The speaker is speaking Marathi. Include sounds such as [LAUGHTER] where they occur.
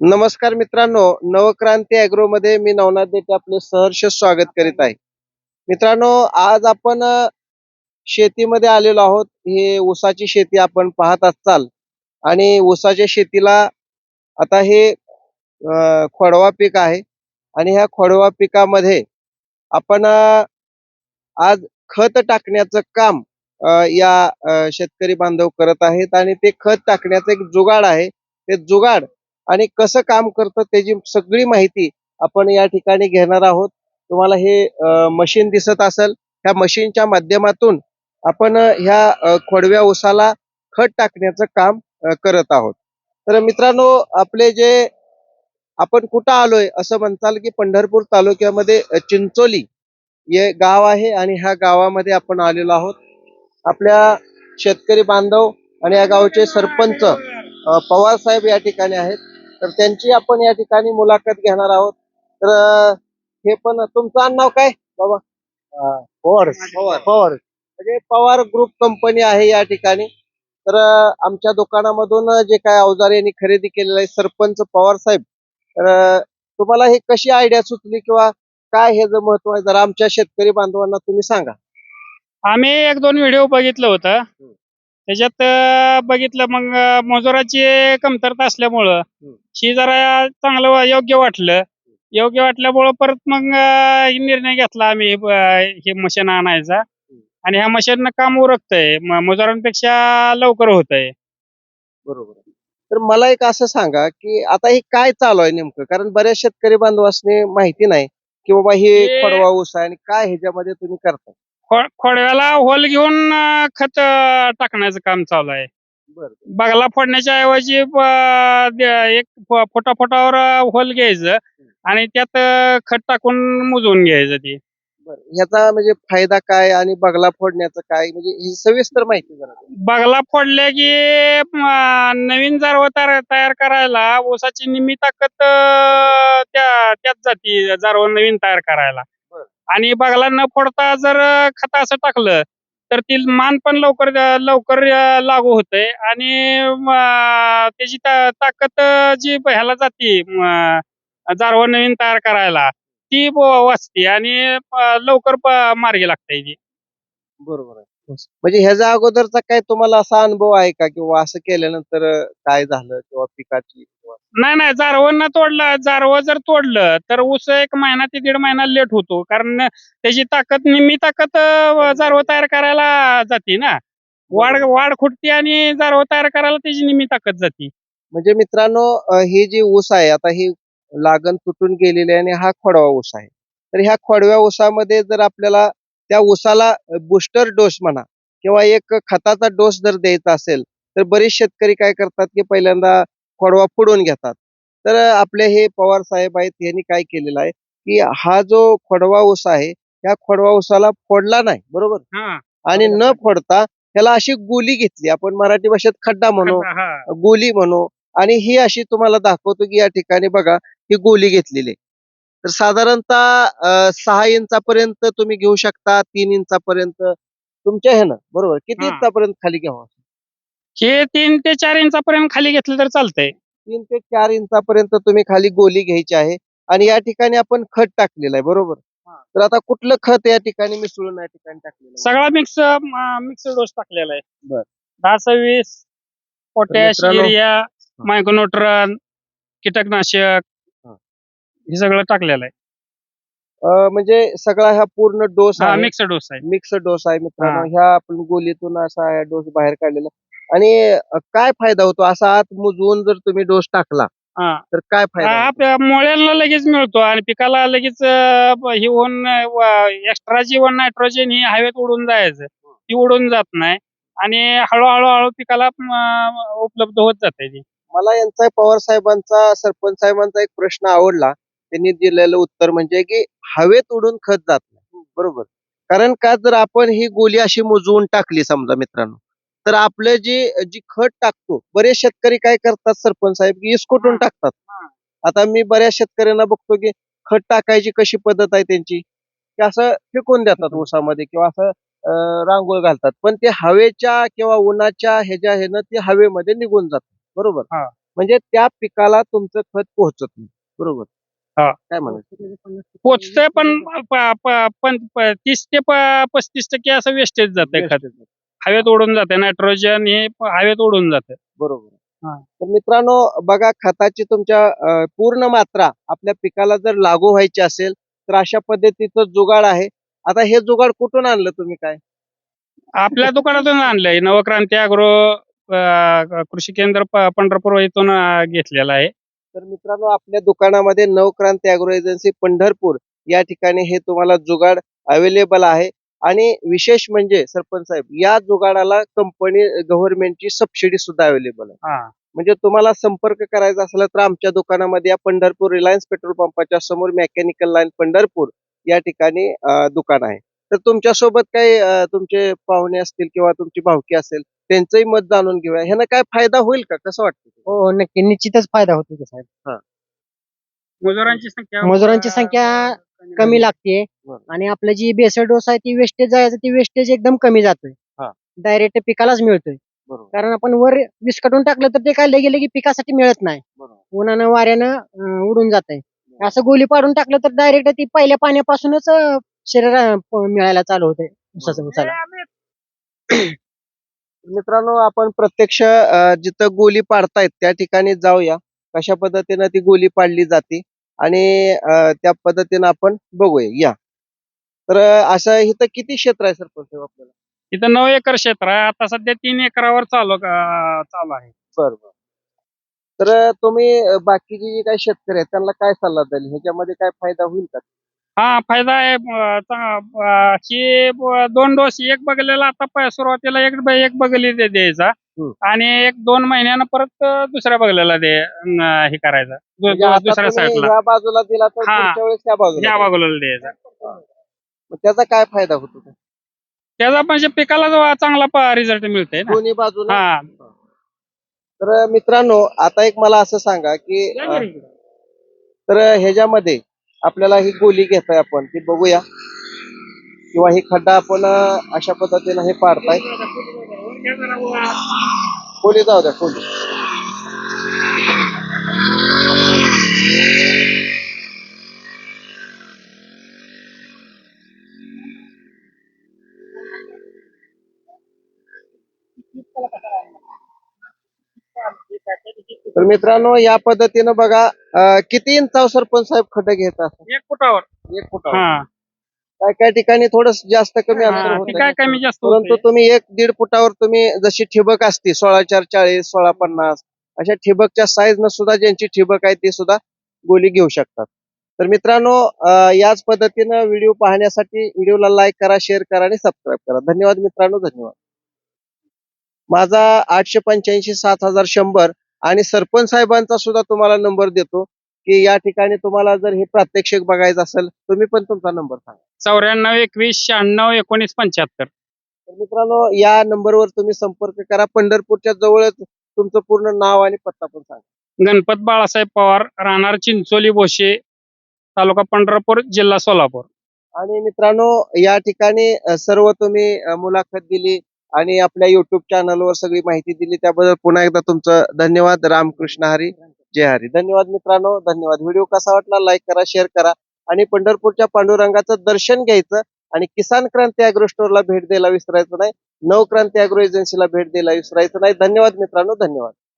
नमस्कार मित्रांनो नवक्रांती अॅग्रो मध्ये मी नवनाथ देते आपले सहर्ष स्वागत करीत आहे. मित्रांनो आज आपण शेतीमध्ये आलेलो आहोत. हे ऊसाची शेती आपण पाहत असाल आणि ऊसाच्या शेतीला आता हे खोडवा पीक आहे. आणि ह्या खोडवा पिकामध्ये आपण आज खत टाकण्याचं काम या शेतकरी बांधव करत आहेत. आणि ते खत टाकण्याचं एक जुगाड आहे. ते जुगाड आणि कसं काम करतं त्याची सगळी माहिती आपण या ठिकाणी घेणार आहोत. तुम्हाला हे मशीन दिसत असेल ह्या मशीनच्या माध्यमातून आपण ह्या खोडव्या ऊसाला खत टाकण्याचं काम करत आहोत. तर मित्रांनो आपले जे आपण कुठं आलोय असं म्हणताल की पंढरपूर तालुक्यामध्ये चिंचोली हे गाव आहे आणि ह्या गावामध्ये आपण आलेलो आहोत. आपल्या शेतकरी बांधव आणि या गावचे सरपंच पवार साहेब या ठिकाणी आहेत. तर त्यांची आपण या ठिकाणी मुलाखत घेणार आहोत. तर हे पण तुमचं नाव काय? बाबा? पवार. पवार. पवार. म्हणजे पवार ग्रुप कंपनी आहे या ठिकाणी. तर आमच्या दुकानामधून जे काय अवजार यांनी खरेदी केलेलं आहे सरपंच पवार साहेब. तर तुम्हाला हे कशी आयडिया सुचली किंवा काय हे जे महत्त्व आहे जरा आमच्या शेतकरी बांधवांना तुम्ही सांगा. आम्ही एक दोन व्हिडिओ बघितलं होतं. त्याच्यात बघितलं मग मजुराची कमतरता असल्यामुळं. ही जरा चांगलं योग्य वाटलं. योग्य वाटल्यामुळं परत मग निर्णय घेतला आम्ही हे मशीन आणायचा. आणि ह्या मशीन काम उरकतंय. मजुरांपेक्षा लवकर होतंय. बरोबर. आहे. तर मला एक असं सांगा की आता हे काय चालू आहे नेमकं? कारण बऱ्याच शेतकरी बांधवांनी माहिती नाही की बाबा हे खोडवा ऊस आहे आणि काय ह्याच्यामध्ये तुम्ही करता खो- खोडव्याला होल घेऊन अं, खत अं, टाकण्याचं काम चालू आहे. बरं. बगला फोडण्याच्या ऐवजी द- एक फ- फुटा फुटावर होल घ्यायचं आणि त्यात अं, खत टाकून मुजवून घ्यायचं ते. बरं. ह्याचा म्हणजे फायदा काय आणि बगला फोडण्याचं काय? म्हणजे ही सविस्तर माहिती जरा द्या. बगला फोडल्या की नवीन जारव तयार तयार करायला ऊसाची निम्मी ताकद अं, त्या त्यात जाती जारव नवीन तयार करायला. आणि बगला न फोडता जर खत असं टाकलं तर ती मान पण लवकर लवकर लागू होते. आणि त्याची ताकद जी ह्याला जाते जारव नवीन तयार करायला ती वाचते आणि लवकर मार्गी लागते बरोबर आहे. म्हणजे ह्याच्या अगोदरचा काय तुम्हाला असा अनुभव आहे का? किंवा असं केल्यानंतर काय झालं किंवा पिकाची किंवा नाही नाही. जारवं न तोडलं. जारवं जर तोडलं तर ऊस एक महिना ते दीड महिना लेट होतो. कारण त्याची ताकद निम्मी ताकद जारवं तयार करायला जाते ना. वाढ वाढ खुटते आणि जारवं तयार करायला त्याची निम्मी ताकद जाते. म्हणजे मित्रांनो हे जे ऊस आहे आता ही लागण तुटून गेलेली आहे आणि हा खोडवा ऊस आहे. तर ह्या खोडव्या ऊसामध्ये जर आपल्याला त्या ऊसाला बुस्टर डोस म्हणा किंवा एक खताचा डोस जर द्यायचा असेल तर बरेच शेतकरी काय करतात की पहिल्यांदा खोडवा फोडून घेतात. तर आपले हे पवार साहेब आहेत यांनी काय केलेलं आहे की हा जो खोडवा ऊस आहे त्या खोडवा ऊसाला फोडला नाही बरोबर? आणि न फोडता त्याला अशी गोली घेतली आपण मराठी भाषेत खड्डा म्हणू गोली म्हणू. आणि ही अशी तुम्हाला दाखवतो की या ठिकाणी बघा ही गोली घेतलेली आहे. तर साधारणतः सहा इंचापर्यंत तुम्ही घेऊ शकता तीन इंचापर्यंत तुमच्या ह्यानं बरोबर? किती हा. इंचापर्यंत खाली घ्यावा? हे तीन ते चार इंचापर्यंत खाली घेतलं तर चालतंय. तीन ते चार इंचापर्यंत तुम्ही खाली गोली घ्यायची आहे आणि या ठिकाणी आपण खत टाकलेलं आहे बरोबर? हा. तर आता कुठलं खत या ठिकाणी मिसळून या ठिकाणी टाकलेलं आहे? सगळा मिक्स मिक्स डोस टाकलेला आहे. बर. दहा सव्वीस पोटॅश मित्रांनो- युरिया मायक्रोन्युट्रन कीटकनाशक हा. हे सगळं टाकलेलं आहे. अं, म्हणजे सगळा हा पूर्ण डोस हा आहे. मिक्स डोस आहे. मिक्स डोस आहे मित्रांनो. हा. ह्या आपण गोलीतून असा डोस बाहेर काढलेला. आणि अ, काय फायदा होतो? असा आत मुजवून जर तुम्ही डोस टाकला हा. तर काय फायदा हा, होतो? आपल्या मुळ्यांना लगेच मिळतो आणि पिकाला लगेच अं, ब- हे होऊन एक्स्ट्रा जीवन नायट्रोजन ही हवेत उडून जायचं. ती उडून जात नाही. आणि हळूहळू हळू पिकाला अं, उपलब्ध होत जाते ती. मला यांचा पवार साहेबांचा सरपंच साहेबांचा एक प्रश्न आवडला. त्यांनी दिलेलं उत्तर म्हणजे की हवेत उडून खत जात नाही. बरोबर. कारण का जर आपण ही गोली अशी मुजवून टाकली समजा मित्रांनो तर आपलं जी जी खत टाकतो बरेच शेतकरी काय करतात सरपंच साहेब की इसकुटून. टाकतात. आता मी बऱ्याच शेतकऱ्यांना बघतो की खत टाकायची कशी पद्धत आहे त्यांची की असं फेकून देतात ऊसामध्ये किंवा असं रांगोळ घालतात. पण ते हवेच्या किंवा उन्हाच्या ह्याच्या ह्यानं ते हवेमध्ये निघून जातात बरोबर. म्हणजे त्या पिकाला तुमचं खत पोहोचत नाही. बरोबर. हा. काय म्हणायचं? पोचतंय पण प- प- पण प- तीस ते प- पस्तीस टक्के असं वेस्टेज जातंय खत हवेत उडून जाते नायट्रोजन हे प- हवेत उडून जाते बरोबर. हा. तर मित्रांनो बघा खताची तुमच्या अं, पूर्ण मात्रा आपल्या पिकाला जर लागू व्हायची असेल तर अशा पद्धतीचं जुगाड आहे. आता हे जुगाड कुठून आणलं तुम्ही काय? आपल्या दुकानातून आणलंय. नवक्रांती अॅग्रो कृषी केंद्र प- पंढरपूर इथून अं, घेतलेलं आहे. तर मित्रांनो आपल्या दुकानामध्ये नवक्रांती अॅग्रो एजन्सी पंढरपूर या ठिकाणी हे तुम्हाला जुगाड अवेलेबल आहे. आणि विशेष म्हणजे सरपंच साहेब या जुगाडाला कंपनी गव्हर्नमेंटची सबसिडी सुद्धा अवेलेबल आहे. म्हणजे तुम्हाला संपर्क करायचा असला तर आमच्या दुकानामध्ये या पंढरपूर रिलायन्स पेट्रोल पंपाच्या समोर मेकॅनिकल लाईन पंढरपूर या ठिकाणी दुकान आहे. तर तुमच्यासोबत काही तुमचे पाहुणे असतील किंवा तुमची भावकी असेल त्यांचंही मत जाणून घेऊया. ह्यानं काय फायदा होईल का? कसं वाटतं हो नक्की. निश्चितच फायदा होतो की साहेब. मजुरांची संख्या मजुरांची संख्या कमी लागते. बरं. आणि आपलं जी बेसळ डोस आहे ती वेस्टेज जायचं ती वेस्टेज एकदम कमी जातोय. हा. डायरेक्ट पिकालाच मिळतोय. बरोबर. कारण आपण वर विस्कटून टाकलं तर ते काढलं गेलं की पिकासाठी मिळत नाही. बरोबर. उन्हानं वाऱ्यानं अं, उडून जात असं गोली पाडून टाकलं तर डायरेक्ट ती पहिल्या पाण्यापासूनच अं, शरीर मिळायला चालू होते. उसाचं उसाला [CLEARS THROAT] मित्रांनो आपण प्रत्यक्ष अ, जिथं गोली पाडतायत त्या ठिकाणी जाऊया. कशा पद्धतीनं ती गोली पाडली जाते आणि अ, त्या पद्धतीनं आपण बघूया. या. तर अ, असं इथं किती क्षेत्र आहे सरपंच साहेब आपल्याला? इथं नऊ एकर क्षेत्र आहे. आता सध्या तीन एकरावर चालू अं, चालू आहे. बरं बरं. तर अ, तुम्ही अ, बाकीचे जे काही शेतकरी आहेत त्यांना काय सल्ला द्याल? ह्याच्यामध्ये काय फायदा होईल का? हा फायदा आहे ब- दोन डोस एक बघलेला आता सुरुवातीला एक एक बघली द्यायचा. आणि एक दोन महिन्यानं परत दुसऱ्या बघलेला दे हे करायचं. म्हणजे दुसऱ्या साईडला बाजूला दिला तर हा. पुढच्या वेळेस त्या बाजूला या द्यायचा. मग त्याचा काय फायदा होतो त्याचा म्हणजे पिकाला जो चांगला रिझल्ट मिळतोय ना. दोन्ही बाजूला? हा. तर मित्रांनो आता एक मला असं सांगा की तर ह्याच्यामध्ये आपल्याला ही गोली घेताय आपण ती बघूया. किंवा ही खड्डा आपण अशा पद्धतीनं हे पाडताय. खोली जाऊ द्या खोली तर मित्रांनो या पद्धतीनं बघा अ, किती इंचाव सरपंच साहेब खड्डे घेत असतात? एक फुटावर. एक फुटावर. हा. काय काय ठिकाणी थोडं जास्त कमी अंतर हा, होतंय. ते काय कमी जास्त परंतु. तुम्ही एक दीड फुटावर तुम्ही जशी ठिबक असते सोळा चार चाळीस सोळा पन्नास अशा ठिबकच्या साईज न सुद्धा ज्यांची ठिबक आहे ते सुद्धा गोली घेऊ शकतात. तर मित्रांनो अं, याच पद्धतीनं व्हिडिओ पाहण्यासाठी व्हिडिओला लाईक करा शेअर करा आणि सबस्क्राईब करा. धन्यवाद मित्रांनो धन्यवाद. माझा आठशे पंच्याऐंशी सात हजार शंभर आणि सरपंच साहेबांचा सुद्धा तुम्हाला नंबर देतो की या ठिकाणी तुम्हाला जर हे प्रात्यक्षिक बघायचं असेल तुम्ही पण तुमचा नंबर सांगा. चौऱ्याण्णव एकवीस शहाण्णव एकोणीस पंच्याहत्तर. तर मित्रांनो या नंबरवर तुम्ही संपर्क करा. पंढरपूरच्या जवळच तुमचं पूर्ण नाव आणि पत्ता पण सांगा. गणपत बाळासाहेब पवार राहणार चिंचोली भोशे तालुका पंढरपूर जिल्हा सोलापूर. आणि मित्रांनो या ठिकाणी अ, सर्व तुम्ही अ, मुलाखत दिली. आणि आपल्या युट्यूब चॅनलवर सगळी माहिती दिली. त्याबद्दल पुन्हा एकदा तुमचं धन्यवाद. रामकृष्ण हरी. जय हरी. धन्यवाद मित्रांनो. धन्यवाद. व्हिडिओ कसा वाटला? लाईक करा शेअर करा. आणि पंढरपूरच्या पांडुरंगाचं दर्शन घ्यायचं आणि किसान क्रांती अॅग्रो स्टोअरला भेट द्यायला विसरायचं नाही. नवक्रांती अॅग्रो एजन्सीला भेट द्यायला विसरायचं नाही. धन्यवाद मित्रांनो. धन्यवाद.